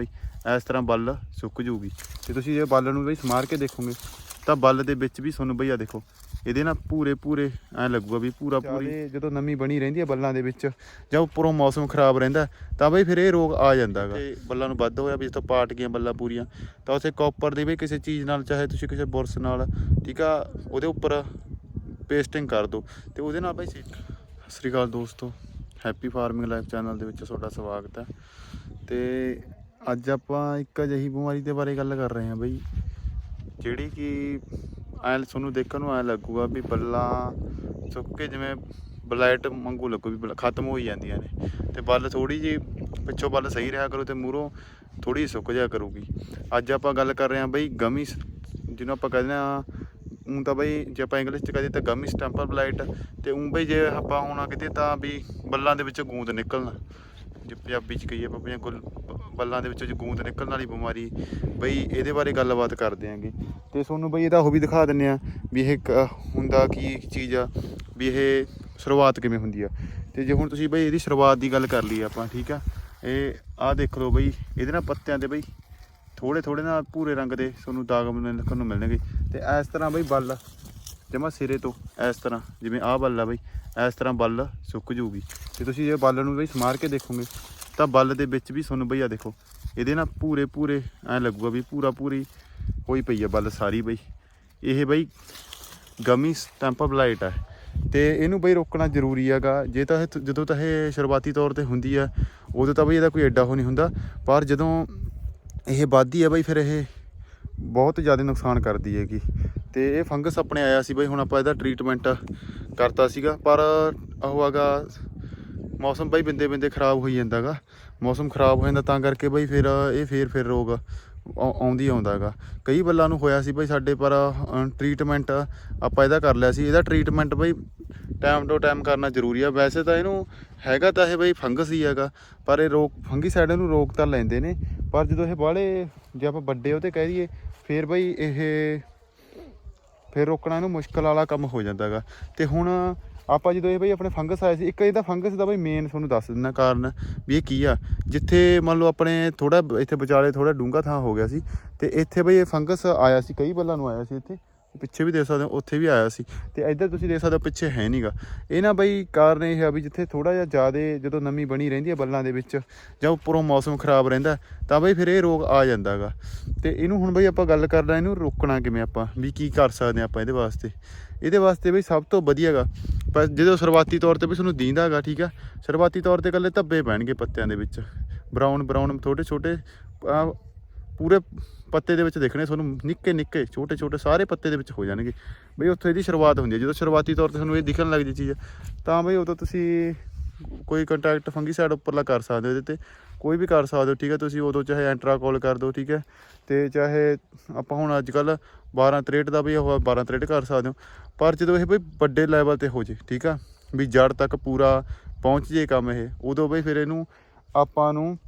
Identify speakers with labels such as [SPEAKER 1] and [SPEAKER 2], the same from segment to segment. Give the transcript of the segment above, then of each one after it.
[SPEAKER 1] ਬਈ ਇਸ ਤਰ੍ਹਾਂ ਬੱਲ ਸੁੱਕ ਜੂਗੀ ਤੇ ਤੁਸੀਂ ਜੇ ਬੱਲ ਨੂੰ ਬਈ ਸਮਾਰ ਕੇ ਦੇਖੋਗੇ ਤਾਂ ਬੱਲ ਦੇ ਵਿੱਚ ਵੀ ਤੁਹਾਨੂੰ ਬਈ ਆ ਦੇਖੋ ਇਹਦੇ ਨਾਲ ਪੂਰੇ ਪੂਰੇ ਐ ਲੱਗੂਗਾ ਵੀ ਪੂਰਾ ਪੂਰੀ ਜਦੋਂ ਨਮੀ ਬਣੀ ਰਹਿੰਦੀ ਹੈ ਬੱਲਾਂ ਦੇ ਵਿੱਚ ਜਾਂ ਉੱਪਰੋਂ ਮੌਸਮ ਖਰਾਬ ਰਹਿੰਦਾ ਤਾਂ ਬਈ ਫਿਰ ਇਹ ਰੋਗ ਆ ਜਾਂਦਾਗਾ ਤੇ ਬੱਲਾਂ ਨੂੰ ਵੱਧ ਹੋਇਆ ਵੀ ਜਿੱਥੋਂ ਪਾਟ ਗਈਆਂ ਬੱਲਾਂ ਪੂਰੀਆਂ ਤਾਂ ਉਸੇ ਕਾਪਰ ਦੀ ਬਈ ਕਿਸੇ ਚੀਜ਼ ਨਾਲ ਚਾਹੇ ਤੁਸੀਂ ਕਿਸੇ ਬੁਰਸ ਨਾਲ ਠੀਕ ਆ ਉਹਦੇ ਉੱਪਰ ਪੇਸਟਿੰਗ ਕਰ ਦਿਓ ਤੇ ਉਹਦੇ ਨਾਲ ਬਈ ਸਤਿ ਸ੍ਰੀ ਅਕਾਲ ਦੋਸਤੋ ਹੈਪੀ ਫਾਰਮਿੰਗ ਲਾਈਫ ਚੈਨਲ ਦੇ ਵਿੱਚ ਤੁਹਾਡਾ ਸਵਾਗਤ ਹੈ। ਤੇ ਅੱਜ ਆਪਾਂ ਇੱਕ ਅਜਿਹੀ ਬਿਮਾਰੀ ਦੇ ਬਾਰੇ ਗੱਲ ਕਰ ਰਹੇ ਹਾਂ ਬਈ। ਜਿਹੜੀ ਕਿ ਐ ਤੁਹਾਨੂੰ ਦੇਖਣ ਨੂੰ ਐ ਲੱਗੂਗਾ ਵੀ ਬੱਲਾਂ ਸੁੱਕ ਕੇ ਜਿਵੇਂ ਬਲਾਈਟ ਵਾਂਗੂ ਲੱਗੂ ਵੀ ਖਤਮ ਹੋਈ ਜਾਂਦੀਆਂ ਨੇ। ਤੇ ਬੱਲ ਥੋੜੀ ਜੀ ਪਿੱਛੋਂ ਬੱਲ ਸਹੀ ਰਿਹਾ ਕਰੋ ਤੇ ਮੂਹਰੋਂ ਥੋੜੀ ਸੁੱਕ ਜਾ ਕਰੂਗੀ। ਅੱਜ ਆਪਾਂ ਗੱਲ ਕਰ ਰਹੇ ਹਾਂ ਬਈ ਗਮੀ ਜਿਹਨੂੰ ਆਪਾਂ ਕਹਿੰਦੇ ਆ ਉਂ ਤਾਂ ਬਈ ਜੇ ਆਪਾਂ ਇੰਗਲਿਸ਼ ਚ ਕਹਦੇ ਤਾਂ ਗਮੀ ਸਟੈਂਪਲ ਬਲਾਈਟ ਤੇ ਉਂ ਬਈ ਜੇ ਆਪਾਂ ਹੁਣ ਕਿਤੇ ਤਾਂ ਵੀ ਬੱਲਾਂ ਦੇ ਵਿੱਚ ਗੂੰਦ ਨਿਕਲਣਾ। ਜੇ ਪੰਜਾਬੀ ਚ ਕਹੀਏ ਆਪਾਂ, ਪੰਜਾਂ ਗੁੱਲ ਬੱਲਾਂ ਦੇ ਵਿੱਚੋਂ ਜੇ ਗੂੰਦ ਨਿਕਲਣ ਵਾਲੀ ਬਿਮਾਰੀ, ਬਈ ਇਹਦੇ ਬਾਰੇ ਗੱਲਬਾਤ ਕਰਦੇ ਆਂਗੇ। ਤੇ ਤੁਹਾਨੂੰ ਬਈ ਇਹਦਾ ਉਹ ਵੀ ਦਿਖਾ ਦਿੰਨੇ ਆ ਵੀ ਇਹ ਕ- ਹੁੰਦਾ ਕੀ ਚੀਜ਼ ਆ, ਵੀ ਇਹ ਸ਼ੁਰੂਆਤ ਕਿਵੇਂ ਹੁੰਦੀ ਆ। ਤੇ ਜੇ ਹੁਣ ਤੁਸੀਂ ਬਈ ਇਹਦੀ ਸ਼ੁਰੂਆਤ ਦੀ ਗੱਲ ਕਰ ਲਈ ਆਪਾਂ, ਠੀਕ ਆ? ਇਹ ਆਹ ਦੇਖ ਲਓ ਬਈ, ਇਹਦੇ ਨਾਲ ਪੱਤਿਆਂ ਤੇ ਬਈ ਥੋੜੇ ਥੋੜੇ ਨਾਲ ਭੂਰੇ ਰੰਗ ਦੇ ਤੁਹਾਨੂੰ ਦਾਗ ਮਿਲਣ ਦੇਖਣ ਨੂੰ ਮਿਲਣਗੇ। ਤੇ ਇਸ ਤਰ੍ਹਾਂ ਬਈ ਬੱਲ ਜਮਾ ਸਿਰੇ ਤੋਂ ਇਸ ਤਰ੍ਹਾਂ, ਜਿਵੇਂ ਆਹ ਬੱਲ ਆ ਬਈ, ਇਸ ਤਰ੍ਹਾਂ ਬੱਲ ਸੁੱਕ ਜੂਗੀ ਤੇ ਤੁਸੀਂ ਜੇ ਬੱਲ ਨੂੰ ਬਈ ਸਮਾਰ ਕੇ ਦੇਖੋਗੇ, ਤਾਂ ਬੱਲ ਦੇ ਵਿੱਚ ਵੀ ਤੁਹਾਨੂੰ ਬਈ ਆ ਦੇਖੋ, ਇਹਦੇ ਨਾਲ ਪੂਰੇ ਪੂਰੇ ਐ ਲੱਗੂਗਾ ਵੀ ਪੂਰਾ ਪੂਰੀ ਹੋਈ ਪਈ ਆ ਬੱਲ ਸਾਰੀ ਬਈ। ਇਹ ਬਈ ਗਮੀ ਸਟੈਂਪਰ ਬਲਾਈਟ ਹੈ ਤੇ ਇਹਨੂੰ ਬਈ ਰੋਕਣਾ ਜ਼ਰੂਰੀ ਹੈਗਾ। ਜੇ ਤਾਂ ਇਹ ਜਦੋਂ ਤਾਂ ਇਹ ਸ਼ੁਰੂਆਤੀ ਤੌਰ ਤੇ ਹੁੰਦੀ ਆ, ਉਦੋਂ ਤਾਂ ਬਈ ਇਹਦਾ ਕੋਈ ਐਡਾ ਹੋ ਨਹੀਂ ਹੁੰਦਾ। ਪਰ ਜਦੋਂ ਇਹ ਵੱਧਦੀ ਹੈ ਬਈ, ਫਿਰ ਇਹ ਬਹੁਤ ਜ਼ਿਆਦਾ ਨੁਕਸਾਨ ਕਰਦੀ ਹੈਗੀ। ਤੇ ਇਹ ਫੰਗਸ ਆਪਣੇ ਆਇਆ ਸੀ ਬਈ, ਹੁਣ ਆਪਾਂ ਇਹਦਾ ਟ੍ਰੀਟਮੈਂਟ ਕਰਤਾ ਸੀਗਾ। ਪਰ ਉਹ ਹੈਗਾ ਮੌਸਮ ਬਈ ਬਿੰਦੇ ਬਿੰਦੇ ਖਰਾਬ ਹੋਈ ਜਾਂਦਾਗਾ। ਮੌਸਮ ਖਰਾਬ ਹੋ ਜਾਂਦਾ ਤਾਂ ਕਰਕੇ ਬਈ ਫਿਰ ਇਹ ਫੇਰ ਫਿਰ ਰੋਗ ਆਉ- ਆਉਂਦੀ ਆਉਂਦਾ ਹੈਗਾ ਕਈ ਬੱਲਾਂ ਨੂੰ ਹੋਇਆ ਸੀ ਬਈ ਸਾਡੇ, ਪਰ ਟ੍ਰੀਟਮੈਂਟ ਆਪਾਂ ਇਹਦਾ ਕਰ ਲਿਆ ਸੀ। ਇਹਦਾ ਟ੍ਰੀਟਮੈਂਟ ਬਈ ਟਾਈਮ ਟੂ ਟਾਈਮ ਕਰਨਾ ਜ਼ਰੂਰੀ ਆ। ਵੈਸੇ ਤਾਂ ਇਹਨੂੰ ਹੈਗਾ ਤਾਂ ਇਹ ਬਈ ਫੰਗਸ ਹੀ ਹੈਗਾ, ਪਰ ਇਹ ਰੋਗ, ਫੰਗੀਸਾਈਡ ਨੂੰ ਰੋਕ ਤਾਂ ਲੈਂਦੇ ਨੇ। ਪਰ ਜਦੋਂ ਇਹ ਬਾਹਲੇ ਜੇ ਆਪਾਂ ਵੱਡੇ ਉਹ ਤੇ ਕਹਿ ਦਈਏ, ਫੇਰ ਬਈ ਇਹ ਫਿਰ ਰੋਕਣਾ ਇਹਨੂੰ ਮੁਸ਼ਕਲ ਵਾਲਾ ਕੰਮ ਹੋ ਜਾਂਦਾ ਹੈਗਾ। ਤੇ ਹੁਣ ਆਪਾਂ ਜਦੋਂ ਇਹ ਬਈ ਆਪਣੇ ਫੰਗਸ ਆਏ ਸੀ, ਇੱਕ ਇਹਦਾ ਫੰਗਸ ਦਾ ਬਈ ਮੇਨ ਤੁਹਾਨੂੰ ਦੱਸ ਦਿੰਦਾ ਕਾਰਨ ਵੀ ਇਹ ਕੀ ਆ, ਜਿੱਥੇ ਮੰਨ ਲਓ ਆਪਣੇ ਥੋੜਾ ਇੱਥੇ ਵਿਚਾਲੇ ਥੋੜਾ ਡੂੰਘਾ ਥਾਂ ਹੋ ਗਿਆ ਸੀ, ਤੇ ਇੱਥੇ ਬਈ ਇਹ ਫੰਗਸ ਆਇਆ ਸੀ, ਕਈ ਬੱਲਾਂ ਨੂੰ ਆਇਆ ਸੀ ਇੱਥੇ। ਪਿੱਛੇ ਵੀ ਦੇਖ ਸਕਦੇ ਹੋ, ਉੱਥੇ ਵੀ ਆਇਆ ਸੀ। ਤੇ ਇੱਧਰ ਤੁਸੀਂ ਦੇਖ ਸਕਦੇ ਹੋ, ਪਿੱਛੇ ਹੈ ਨਹੀਂਗਾ ਇਹ ਨਾ ਬਈ ਕਾਰਨ ਇਹ ਆ ਵੀ ਜਿੱਥੇ ਥੋੜਾ ਜਿਹਾ ਜ਼ਿਆਦਾ ਜਦੋਂ ਨਮੀ ਬਣੀ ਰਹਿੰਦੀ ਹੈ ਬੱਲਾਂ ਦੇ ਵਿੱਚ ਜਾਂ ਉੱਪਰੋਂ ਮੌਸਮ ਖਰਾਬ ਰਹਿੰਦਾ ਤਾਂ ਬਈ ਫਿਰ ਇਹ ਰੋਗ ਆ ਜਾਂਦਾਗਾ ਤੇ ਇਹਨੂੰ ਹੁਣ ਬਈ ਆਪਾਂ ਗੱਲ ਕਰਦਾ ਇਹਨੂੰ ਰੋਕਣਾ ਕਿਵੇਂ ਆਪਾਂ, ਵੀ ਕੀ ਕਰ ਸਕਦੇ ਹਾਂ ਆਪਾਂ ਇਹਦੇ ਵਾਸਤੇ। ਇਹਦੇ ਵਾਸਤੇ ਬਈ ਸਭ ਤੋਂ ਵਧੀਆਗਾ ਪਰ ਜਦੋਂ ਸ਼ੁਰੂਆਤੀ ਤੌਰ ਤੇ ਵੀ ਤੁਹਾਨੂੰ ਦੀਂਦਾਗਾ ਠੀਕ ਆ? ਸ਼ੁਰੂਆਤੀ ਤੌਰ ਤੇ ਇਕੱਲੇ ਧੱਬੇ ਪੈਣਗੇ ਪੱਤਿਆਂ ਦੇ ਵਿੱਚ। ਬਰਾਊਨ ਬਰਾਊਨ ਛੋਟੇ ਛੋਟੇ ਪੂਰੇ ਪੱਤੇ ਦੇ ਵਿੱਚ ਦੇਖਣੇ, ਤੁਹਾਨੂੰ ਨਿੱਕੇ ਨਿੱਕੇ, ਛੋਟੇ ਛੋਟੇ ਸਾਰੇ ਪੱਤੇ ਦੇ ਵਿੱਚ ਹੋ ਜਾਣਗੇ। ਬਈ ਉੱਥੇ ਇਹਦੀ ਸ਼ੁਰੂਆਤ ਹੁੰਦੀ ਹੈ। ਜਦੋਂ ਸ਼ੁਰੂਆਤੀ ਤੌਰ ਤੇ ਤੁਹਾਨੂੰ ਇਹ ਦਿਖਣ ਲੱਗਦੀ ਚੀਜ਼ ਤਾਂ ਬਈ ਉਦੋਂ ਤੁਸੀਂ ਕੋਈ ਕੰਟੈਕਟ ਫੰਗੀਸਾਈਡ ਉੱਪਰਲਾ ਕਰ ਸਕਦੇ ਹੋ ਇਹਦੇ ਤੇ। ਕੋਈ ਵੀ ਕਰ ਸਕਦੇ ਹੋ, ਠੀਕ ਹੈ? ਤੁਸੀਂ ਉਦੋਂ ਚਾਹੇ ਐਂਟਰਾਕੋਲ ਕਰ ਦਿਓ, ਠੀਕ ਹੈ? ਤੇ ਚਾਹੇ ਆਪਾਂ ਹੁਣ ਅੱਜ ਕੱਲ 12 63 ਦਾ ਵੀ ਉਹ 12 63 ਕਰ ਸਕਦੇ ਹੋ। ਪਰ ਜਦੋਂ ਇਹ ਬਈ ਵੱਡੇ ਲੈਵਲ ਤੇ ਹੋ ਜੇ, ਠੀਕ ਆ? ਵੀ ਜੜ ਤੱਕ ਪੂਰਾ ਪਹੁੰਚ ਜੇ ਕੰਮ ਇਹ, ਉਦੋਂ ਬਈ ਫਿਰ ਇਹਨੂੰ ਆਪਾਂ ਨੂੰ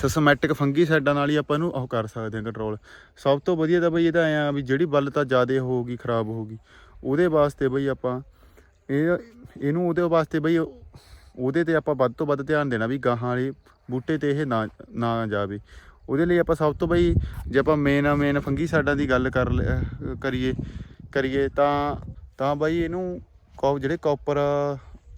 [SPEAKER 1] ਸਿਸਟਮੈਟਿਕ ਫੰਗੀਸਾਈਡਾਂ ਨਾਲ ਹੀ ਆਪਾਂ ਇਹਨੂੰ ਉਹ ਕਰ ਸਕਦੇ ਹਾਂ ਕੰਟਰੋਲ ਸਭ ਤੋਂ ਵਧੀਆ ਤਾਂ ਬਈ ਇਹਦਾ ਐਂ ਆ ਵੀ ਜਿਹੜੀ ਬੱਲ ਤਾਂ ਜ਼ਿਆਦਾ ਹੋਊਗੀ ਖਰਾਬ ਹੋਊਗੀ ਉਹਦੇ ਵਾਸਤੇ ਬਈ ਆਪਾਂ ਇਹ, ਇਹਨੂੰ ਉਹਦੇ ਵਾਸਤੇ ਬਈ ਉਹਦੇ ਤੇ ਆਪਾਂ ਵੱਧ ਤੋਂ ਵੱਧ ਧਿਆਨ ਦੇਣਾ ਵੀ ਗਾਹਾਂ ਵਾਲੇ ਬੂਟੇ ਤੇ ਇਹ ਨਾ ਨਾ ਜਾਵੇ। ਉਹਦੇ ਲਈ ਆਪਾਂ ਸਭ ਤੋਂ ਬਈ ਜੇ ਆਪਾਂ ਮੇਨ ਮੇਨ ਫੰਗੀਸਾਈਡਾਂ ਦੀ ਗੱਲ ਕਰ ਲ- ਕਰੀਏ ਕਰੀਏ ਤਾਂ ਤਾਂ ਬਈ ਇਹਨੂੰ ਕੌ, ਜਿਹੜੇ ਕਾਪਰ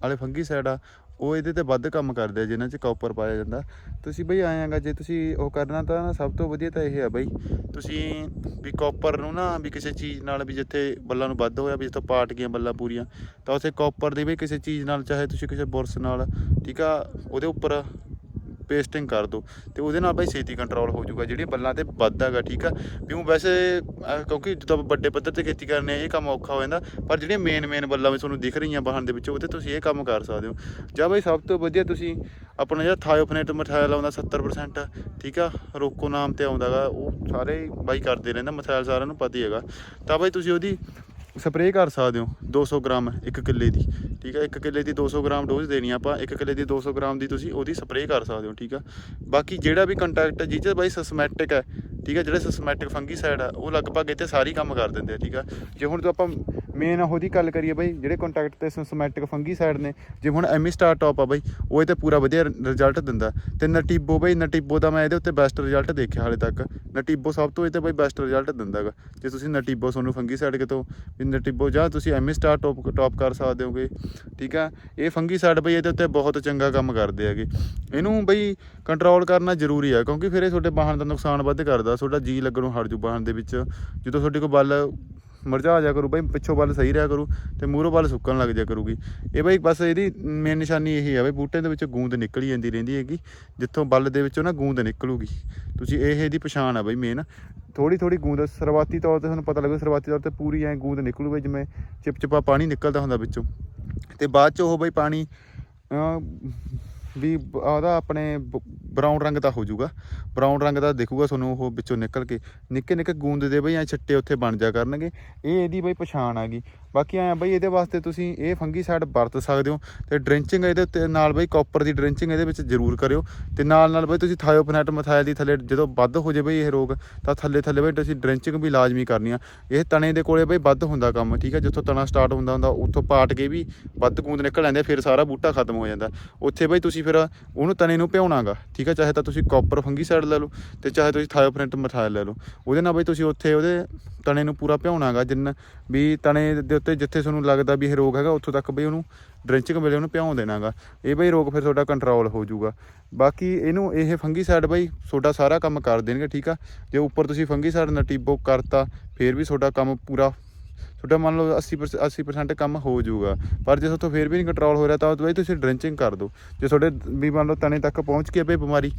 [SPEAKER 1] ਵਾਲੇ ਫੰਗੀਸਾਈਡ ਆ ਉਹ ਇਹਦੇ ਤੇ ਵੱਧ ਕੰਮ ਕਰਦੇ ਆ, ਜਿਨ੍ਹਾਂ 'ਚ ਕਾਪਰ ਪਾਇਆ ਜਾਂਦਾ। ਤੁਸੀਂ ਬਈ ਆਏਗਾ ਜੇ ਤੁਸੀਂ ਉਹ ਕਰਨਾ ਤਾਂ ਨਾ ਸਭ ਤੋਂ ਵਧੀਆ ਤਾਂ ਇਹ ਆ ਬਈ, ਤੁਸੀਂ ਵੀ ਕਾਪਰ ਨੂੰ ਨਾ ਵੀ ਕਿਸੇ ਚੀਜ਼ ਨਾਲ ਵੀ ਜਿੱਥੇ ਬੱਲਾਂ ਨੂੰ ਵੱਧ ਹੋਇਆ, ਵੀ ਜਿੱਥੋਂ ਪਾਟ ਗਈਆਂ ਬੱਲਾਂ ਪੂਰੀਆਂ, ਤਾਂ ਉੱਥੇ ਕਾਪਰ ਦੀ ਵੀ ਕਿਸੇ ਚੀਜ਼ ਨਾਲ, ਚਾਹੇ ਤੁਸੀਂ ਕਿਸੇ ਬੁਰਸ ਨਾਲ, ਠੀਕ ਆ, ਉਹਦੇ ਉੱਪਰ ਪੇਸਟਿੰਗ ਕਰ ਦਿਓ ਤੇ ਉਹਦੇ ਨਾਲ ਬਈ ਛੇਤੀ ਕੰਟਰੋਲ ਹੋ ਜਾਊਗਾ, ਜਿਹੜੀਆਂ ਬੱਲਾਂ ਤੇ ਵੱਧ ਹੈਗਾ ਠੀਕ ਆ? ਵੀ ਉਹ ਵੈਸੇ ਕਿਉਂਕਿ ਜਦੋਂ ਆਪਾਂ ਵੱਡੇ ਪੱਧਰ ਤੇ ਖੇਤੀ ਕਰਨੇ ਇਹ ਕੰਮ ਔਖਾ ਹੋ ਜਾਂਦਾ, ਪਰ ਜਿਹੜੀਆਂ ਮੇਨ ਮੇਨ ਬੱਲਾਂ ਵੀ ਤੁਹਾਨੂੰ ਦਿਖ ਰਹੀਆਂ ਬਾਹਰ ਦੇ ਵਿੱਚ, ਉਹਦੇ ਤੁਸੀਂ ਇਹ ਕੰਮ ਕਰ ਸਕਦੇ ਹੋ। ਜਾਂ ਬਈ ਸਭ ਤੋਂ ਵਧੀਆ ਤੁਸੀਂ ਆਪਣਾ ਜਿਹੜਾ ਥਾਇਓਫਨੇਟ ਮਥਾਇਲ ਆਉਂਦਾ 70% ਠੀਕ ਆ? ਰੋਕੋ ਨਾਮ ਤੇ ਆਉਂਦਾਗਾ, ਉਹ ਸਾਰੇ ਬਾਈ ਕਰਦੇ ਰਹਿੰਦਾ ਮਥਾਇਲ ਸਾਰਿਆਂ ਨੂੰ ਪਤਾ ਹੀ ਹੈਗਾ। ਤਾਂ ਬਾਈ ਤੁਸੀਂ ਉਹਦੀ ਸਪਰੇਅ ਕਰ ਸਕਦੇ ਹੋ 200 ਗ੍ਰਾਮ ਇੱਕ ਕਿੱਲੇ ਦੀ, ਠੀਕ ਹੈ? ਇੱਕ ਕਿੱਲੇ ਦੀ 200 ਗ੍ਰਾਮ ਡੋਜ਼ ਦੇਣੀ ਆਪਾਂ, ਇੱਕ ਕਿੱਲੇ ਦੀ 200 ਗ੍ਰਾਮ ਦੀ ਤੁਸੀਂ ਉਹਦੀ ਸਪਰੇਅ ਕਰ ਸਕਦੇ ਹੋ, ਠੀਕ ਆ? ਬਾਕੀ ਜਿਹੜਾ ਵੀ ਕੰਟੈਕਟ ਹੈ ਜਿਹਦੇ ਬਾਈ ਸਿਸਟਮੈਟਿਕ ਹੈ ਠੀਕ ਹੈ ਜਿਹੜੇ ਸਿਸਟਮੈਟਿਕ ਫੰਗੀਸਾਈਡ ਆ, ਉਹ ਲਗਭਗ ਇੱਥੇ ਸਾਰੀ ਕੰਮ ਕਰ ਦਿੰਦੇ ਆ, ਠੀਕ ਆ? ਜੇ ਹੁਣ ਤੋਂ ਆਪਾਂ ਮੇਨ ਉਹਦੀ ਗੱਲ ਕਰੀਏ ਬਾਈ, ਜਿਹੜੇ ਕੰਟੈਕਟ ਤੇ ਸਿੰਸਮੈਟਿਕ ਫੰਗੀਸਾਈਡ ਨੇ ਜਿਵੇਂ ਹੁਣ ਐਮੀ ਸਟਾਰ ਟੌਪ ਆ ਬਾਈ, ਉਹ ਇਹ ਤੇ ਪੂਰਾ ਵਧੀਆ ਰਿਜ਼ਲਟ ਦਿੰਦਾ। ਤੇ ਨਟੀਬੋ ਬਾਈ, ਨਟੀਬੋ ਦਾ ਮੈਂ ਇਹਦੇ ਉੱਤੇ ਬੈਸਟ ਰਿਜ਼ਲਟ ਦੇਖਿਆ ਹਾਲੇ ਤੱਕ। ਨਟੀਬੋ ਸਭ ਤੋਂ ਇਹ ਤੇ ਬਾਈ ਬੈਸਟ ਰਿਜ਼ਲਟ ਦਿੰਦਾਗਾ। ਜੇ ਤੁਸੀਂ ਨਟੀਬੋ ਤੁਹਾਨੂੰ ਫੰਗੀਸਾਈਡ ਕਿਤੋਂ, ਵੀ ਨਟੀਬੋ ਜਾਂ ਤੁਸੀਂ ਐਮੀ ਸਟਾਰ ਟੌਪ ਟੌਪ ਕਰ ਸਕਦੇ ਹੋਗੇ, ਠੀਕ ਆ? ਇਹ ਫੰਗੀਸਾਈਡ ਬਈ ਇਹਦੇ ਉੱਤੇ ਬਹੁਤ ਚੰਗਾ ਕੰਮ ਕਰਦੇ ਹੈਗੇ। ਇਹਨੂੰ ਬਈ ਕੰਟਰੋਲ ਕਰਨਾ ਜ਼ਰੂਰੀ ਆ, ਕਿਉਂਕਿ ਫਿਰ ਇਹ ਤੁਹਾਡੇ ਵਾਹਨ ਦਾ ਨੁਕਸਾਨ ਵੱਧ ਕਰਦਾ, ਤੁਹਾਡਾ ਜੀ ਲੱਗਣੋਂ ਹਟ ਜੂ ਵਾਹਨ ਦੇ ਵਿੱਚ। ਜਦੋਂ ਤੁਹਾਡੇ ਕੋਲ ਬਲ ਮਰਜਾ ਜਾ ਕਰੂ ਬਈ, ਪਿੱਛੋਂ ਬੱਲ ਸਹੀ ਰਿਹਾ ਕਰੂ ਤੇ ਮੂਹਰੋਂ ਬੱਲ ਸੁੱਕਣ ਲੱਗ ਜਾ ਕਰੂਗੀ। ਇਹ ਬਈ ਬਸ ਇਹਦੀ ਮੇਨ ਨਿਸ਼ਾਨੀ ਇਹੀ ਆ ਬਈ ਬੂਟੇ ਦੇ ਵਿੱਚ ਗੂੰਦ ਨਿਕਲੀ ਜਾਂਦੀ ਰਹਿੰਦੀ ਹੈਗੀ, ਜਿੱਥੋਂ ਬੱਲ ਦੇ ਵਿੱਚੋਂ ਨਾ ਗੂੰਦ ਨਿਕਲੂਗੀ। ਤੁਸੀਂ ਇਹ ਇਹਦੀ ਪਛਾਣ ਆ ਬਾਈ ਮੇਨ। ਥੋੜੀ ਥੋੜੀ ਗੂੰਦ, ਸ਼ੁਰੂਆਤੀ ਤੌਰ ਤੇ ਤੁਹਾਨੂੰ ਪਤਾ ਲੱਗੂ, ਸ਼ੁਰੂਆਤੀ ਤੌਰ ਤੇ ਪੂਰੀ ਐ ਗੂੰਦ ਨਿਕਲੂ ਬਈ ਜਿਵੇਂ ਚਿਪਚਿਪਾ ਪਾਣੀ ਨਿਕਲਦਾ ਹੁੰਦਾ ਵਿੱਚੋਂ। ਤੇ ਬਾਅਦ ਚ ਉਹ ਬਈ ਪਾਣੀ ਵੀ ਉਹਦਾ ਆਪਣੇ ਬਰਾਊਨ ਰੰਗ ਦਾ ਹੋ ਜਾਊਗਾ ਬਰਾਊਨ ਰੰਗ ਦਾ ਦੇਖੂਗਾ ਤੁਹਾਨੂੰ ਉਹ ਵਿੱਚੋਂ ਨਿਕਲ ਕੇ। ਨਿੱਕੇ ਨਿੱਕੇ ਗੂੰਦ ਦੇ ਬਈ ਐ ਛੱਟੇ ਉੱਥੇ ਬਣ ਜਾ ਕਰਨਗੇ। ਇਹ ਇਹਦੀ ਬਈ ਪਛਾਣ ਆ ਗਈ। ਬਾਕੀ ਆਇਆ ਬਈ, ਇਹਦੇ ਵਾਸਤੇ ਤੁਸੀਂ ਇਹ ਫੰਗੀਸਾਈਡ ਵਰਤ ਸਕਦੇ ਹੋ ਤੇ ਡ੍ਰਿੰਚਿੰਗ ਇਹਦੇ ਉੱਤੇ ਨਾਲ ਬਈ ਕਾਪਰ ਦੀ ਡ੍ਰਿੰਚਿੰਗ ਇਹਦੇ ਵਿੱਚ ਜ਼ਰੂਰ ਕਰਿਓ ਤੇ ਨਾਲ ਨਾਲ ਬਈ ਤੁਸੀਂ ਥਾਇਓਪਨੈਟ, ਮਥਾਇਲ ਦੀ ਥੱਲੇ ਜਦੋਂ ਵੱਧ ਹੋ ਜੇ ਬਈ ਇਹ ਰੋਗ, ਤਾਂ ਥੱਲੇ ਥੱਲੇ ਬਈ ਤੁਸੀਂ ਡ੍ਰਿੰਚਿੰਗ ਵੀ ਲਾਜ਼ਮੀ ਕਰਨੀ ਆ। ਇਹ ਤਣੇ ਦੇ ਕੋਲੇ ਬਈ ਵੱਧ ਹੁੰਦਾ ਕੰਮ, ਠੀਕ ਹੈ ਜਿੱਥੋਂ ਤਣਾ ਸਟਾਰਟ ਹੁੰਦਾ ਹੁੰਦਾ, ਉੱਥੋਂ ਪਾਟ ਕੇ ਵੀ ਵੱਧ ਗੂੰਦ ਨਿਕਲ ਆਉਂਦੇ ਫਿਰ ਸਾਰਾ ਬੂਟਾ ਖਤਮ ਹੋ ਜਾਂਦਾ। ਉੱਥੇ ਬਈ ਤੁਸੀਂ ਫਿਰ ਉਹਨੂੰ ਤਣੇ ਨੂੰ ਭਿਉਣਾਗਾ, ਠੀਕ ਹੈ ਚਾਹੇ ਤਾਂ ਤੁਸੀਂ ਕਾਪਰ ਫੰਗੀਸਾਈਡ ਲੈ ਲਓ ਤੇ ਚਾਹੇ ਤੁਸੀਂ ਥਾਇਓਪਨੈਟ, ਮਥਾਇਲ ਲੈ ਲਓ। ਉਹਦੇ ਨਾਲ ਬਈ ਤੁਸੀਂ ਉੱਥੇ ਉਹਦੇ ਤਣੇ ਨੂੰ ਪੂਰਾ ਭਿਉਣਾਗਾ, ਜਿੰਨ ਵੀ ਤਣੇ ਦੇ ਉੱਤੇ ਜਿੱਥੇ ਤੁਹਾਨੂੰ ਲੱਗਦਾ ਵੀ ਇਹ ਰੋਗ ਹੈਗਾ, ਉੱਥੋਂ ਤੱਕ ਬਈ ਉਹਨੂੰ ਡ੍ਰਿੰਚਿੰਗ ਵੇਲੇ ਉਹਨੂੰ ਭਿਉਂ ਦੇਣਾਗਾ ਇਹ ਬਈ ਰੋਗ ਫਿਰ ਤੁਹਾਡਾ ਕੰਟਰੋਲ ਹੋ ਜਾਊਗਾ। ਬਾਕੀ ਇਹਨੂੰ, ਇਹ ਫੰਗੀਸਾਈਡ ਬਈ ਤੁਹਾਡਾ ਸਾਰਾ ਕੰਮ ਕਰ ਦੇਣਗੇ, ਠੀਕ ਆ? ਜੇ ਉੱਪਰ ਤੁਸੀਂ ਫੰਗੀਸਾਈਡ ਨਟੀਬੋ ਕਰਤਾ, ਫਿਰ ਵੀ ਤੁਹਾਡਾ ਕੰਮ ਪੂਰਾ ਤੁਹਾਡਾ ਮੰਨ ਲਓ 80% 80% ਕੰਮ ਹੋ ਜਾਊਗਾ। ਪਰ ਜੇ ਤੁਹਾਡੇ ਫਿਰ ਵੀ ਨਹੀਂ ਕੰਟਰੋਲ ਹੋ ਰਿਹਾ, ਤਾਂ ਬਈ ਤੁਸੀਂ ਡ੍ਰਿੰਚਿੰਗ ਕਰ ਦਿਓ। ਜੇ ਤੁਹਾਡੇ ਵੀ ਮੰਨ ਲਓ ਤਣੇ ਤੱਕ ਪਹੁੰਚ ਕੇ ਬਈ ਬਿਮਾਰੀ,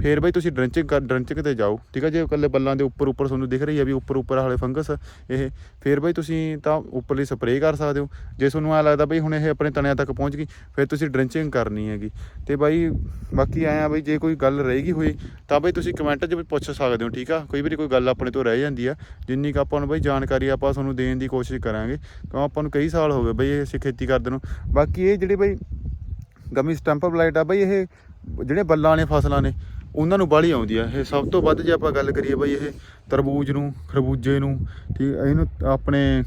[SPEAKER 1] ਫਿਰ ਬਈ ਤੁਸੀਂ ਡ੍ਰਿੰਚਿੰਗ ਕਰ ਡ੍ਰਿੰਚਿੰਗ ਤੇ ਜਾਓ। ਠੀਕ ਹੈ ਜੇ, ਇਕੱਲੇ ਬੱਲਾਂ ਦੇ ਉੱਪਰ ਉੱਪਰ ਤੁਹਾਨੂੰ ਦਿਖ ਰਹੀ ਹੈ ਵੀ ਉੱਪਰ ਉੱਪਰ ਹਾਲੇ ਫੰਗਸ ਇਹ ਫਿਰ ਬਈ ਤੁਸੀਂ ਤਾਂ ਉੱਪਰਲੀ ਸਪਰੇਅ ਕਰ ਸਕਦੇ ਹੋ। ਜੇ ਤੁਹਾਨੂੰ ਐ ਲੱਗਦਾ ਬਈ ਹੁਣ ਇਹ ਆਪਣੇ ਤਣਿਆਂ ਤੱਕ ਪਹੁੰਚ ਗਈ, ਫਿਰ ਤੁਸੀਂ ਡ੍ਰਿੰਚਿੰਗ ਕਰਨੀ ਹੈਗੀ। ਤੇ ਬਾਈ ਬਾਕੀ ਐਂ ਆ ਬਈ ਜੇ ਕੋਈ ਗੱਲ ਰਹੇਗੀ ਹੋਈ, ਤਾਂ ਬਈ ਤੁਸੀਂ ਕਮੈਂਟ 'ਚ ਵੀ ਪੁੱਛ ਸਕਦੇ ਹੋ, ਠੀਕ ਆ? ਕੋਈ ਵੀ ਕੋਈ ਗੱਲ ਆਪਣੇ ਤੋਂ ਰਹਿ ਜਾਂਦੀ ਆ। ਜਿੰਨੀ ਕੁ ਆਪਾਂ ਨੂੰ ਬਈ ਜਾਣਕਾਰੀ ਆਪਾਂ ਤੁਹਾਨੂੰ ਦੇਣ ਦੀ ਕੋਸ਼ਿਸ਼ ਕਰਾਂਗੇ, ਕਿਉਂ ਆਪਾਂ ਨੂੰ ਕਈ ਸਾਲ ਹੋ ਗਏ ਬਈ ਅਸੀਂ ਖੇਤੀ ਕਰਦੇ ਨੂੰ। ਬਾਕੀ ਇਹ ਜਿਹੜੇ ਬਈ ਗਮੀ ਸਟੈਂਪ ਬਲਾਈਟ ਆ ਬਈ ਇਹ ਜਿਹੜੇ ਬੱਲਾਂ ਵਾਲੇ ਫਸਲਾਂ ਨੇ, ਉਹਨਾਂ ਨੂੰ ਬਾਹਲੀ ਆਉਂਦੀ ਆ। ਇਹ ਸਭ ਤੋਂ ਵੱਧ ਜੇ ਆਪਾਂ ਗੱਲ ਕਰੀਏ ਬਈ ਇਹ ਤਰਬੂਜ ਨੂੰ, ਖਰਬੂਜੇ ਨੂੰ, ਠੀਕ ਇਹਨੂੰ ਆਪਣੇ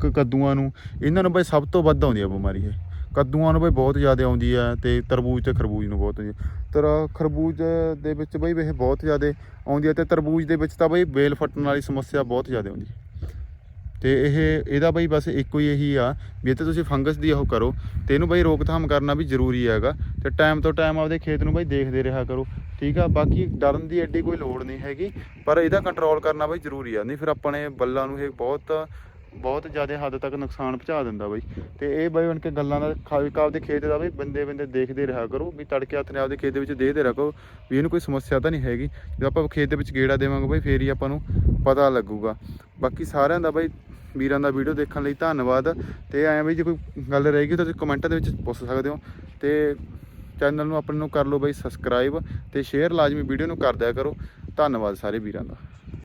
[SPEAKER 1] ਕ- ਕੱਦੂਆਂ ਨੂੰ, ਇਹਨਾਂ ਨੂੰ ਬਈ ਸਭ ਤੋਂ ਵੱਧ ਆਉਂਦੀ ਆ ਬਿਮਾਰੀ ਇਹ। ਕੱਦੂਆਂ ਨੂੰ ਬਈ ਬਹੁਤ ਜ਼ਿਆਦਾ ਆਉਂਦੀ ਆ ਤੇ ਤਰਬੂਜ ਤੇ ਖਰਬੂਜ ਨੂੰ ਬਹੁਤ ਆਉਂਦੀ ਆ। ਤਰ ਖਰਬੂਜ ਦੇ ਵਿੱਚ ਬਈ ਇਹ ਬਹੁਤ ਜ਼ਿਆਦਾ ਆਉਂਦੀ ਆ ਤੇ ਤਰਬੂਜ ਦੇ ਵਿੱਚ ਤਾਂ ਬਈ ਬੇਲ ਫਟਣ ਵਾਲੀ ਸਮੱਸਿਆ ਬਹੁਤ ਜ਼ਿਆਦਾ ਆਉਂਦੀ ਤੇ ਇਹ, ਇਹਦਾ ਬਈ ਬਸ ਇੱਕੋ ਹੀ ਇਹੀ ਆ, ਵੀ ਇੱਥੇ ਤੁਸੀਂ ਫੰਗਸ ਦੀ ਉਹ ਕਰੋ, ਤੇ ਇਹਨੂੰ ਬਈ ਰੋਕਥਾਮ ਕਰਨਾ ਵੀ ਜ਼ਰੂਰੀ ਹੈਗਾ, ਤੇ ਟਾਈਮ ਤੋਂ ਟਾਈਮ ਆਪਦੇ ਖੇਤ ਨੂੰ ਬਈ ਦੇਖਦੇ ਰਿਹਾ ਕਰੋ, ਠੀਕ ਆ? ਬਾਕੀ ਡਰਨ ਦੀ ਐਡੀ ਕੋਈ ਲੋੜ ਨਹੀਂ ਹੈਗੀ, ਪਰ ਇਹਦਾ ਕੰਟਰੋਲ ਕਰਨਾ ਬਈ ਜ਼ਰੂਰੀ ਆ, ਨਹੀਂ ਫਿਰ ਆਪਣੇ ਬੱਲਾਂ ਨੂੰ ਇਹ ਬਹੁਤ ਬਹੁਤ ਜ਼ਿਆਦਾ ਹੱਦ ਤੱਕ ਨੁਕਸਾਨ ਪਹੁੰਚਾ ਦਿੰਦਾ ਬਈ, ਤੇ ਇਹ ਬਈ ਬਣ ਕੇ ਗੱਲਾਂ ਦਾ ਖਾਵੀ ਕਾਬ ਦੇ ਖੇਤ ਦਾ ਬਈ ਬੰਦੇ ਬੰਦੇ ਦੇਖਦੇ ਰਿਹਾ ਕਰੋ, ਵੀ ਤੜਕੇ ਹੱਥ ਨੇ ਆਪਦੇ ਖੇਤ ਦੇ ਵਿੱਚ ਦੇਖਦੇ ਰਿਹਾ ਵੀ ਇਹਨੂੰ ਕੋਈ ਸਮੱਸਿਆ ਤਾਂ ਨਹੀਂ ਹੈਗੀ, ਜਦੋਂ ਆਪਾਂ ਖੇਤ ਦੇ ਵਿੱਚ ਗੇੜਾ ਦੇਵਾਂਗੇ ਬਈ, ਫੇਰ ਹੀ ਆਪਾਂ ਨੂੰ ਪਤਾ ਲੱਗੂਗਾ, ਬਾਕੀ ਸਾਰਿਆਂ ਦਾ ਬਈ ਵੀਰਾਂ ਦਾ ਵੀਡੀਓ ਦੇਖਣ ਲਈ ਧੰਨਵਾਦ। ਤੇ ਐਂ ਬਈ ਜੇ ਕੋਈ ਗੱਲ ਰਹੇਗੀ ਤਾਂ ਤੁਸੀਂ ਕਮੈਂਟਾਂ ਦੇ ਵਿੱਚ ਪੁੱਛ ਸਕਦੇ ਹੋ। ਤੇ ਚੈਨਲ ਨੂੰ ਆਪਣੇ ਨੂੰ ਕਰ ਲਓ ਬਈ ਸਬਸਕ੍ਰਾਈਬ ਤੇ ਸ਼ੇਅਰ ਲਾਜ਼ਮੀ ਵੀਡੀਓ ਨੂੰ ਕਰ ਦਿਆ ਕਰੋ। ਧੰਨਵਾਦ ਸਾਰੇ ਵੀਰਾਂ ਦਾ।